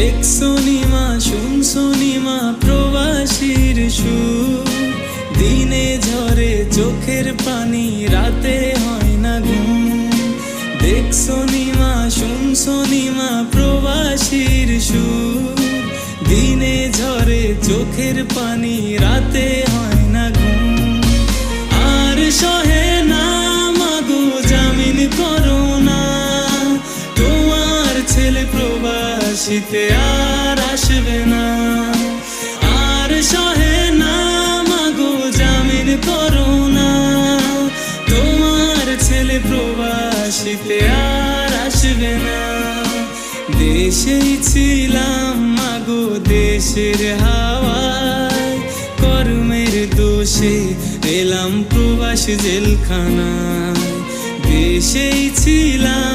দেখছ নিমা শুনছো নিমা প্রবাসীর সুর। দিনে ঝরে চোখের পানি, রাতে হয় না ঘুম। দেখছ নিমা শুনছো নিমা প্রবাসীর সুর। দিনে ঝরে চোখের পানি, রাতে হয় প্রবাসীতে আর আসবে না। আর সহে না, মাগো জামিন করো না। তোমার ছেলে প্রবাসীতে আর আসবে না। দেশেই ছিলাম, মাগো দেশের হাওয়ায়। কর্মের দোষে এলাম প্রবাস জেলখানায়। দেশেই ছিলাম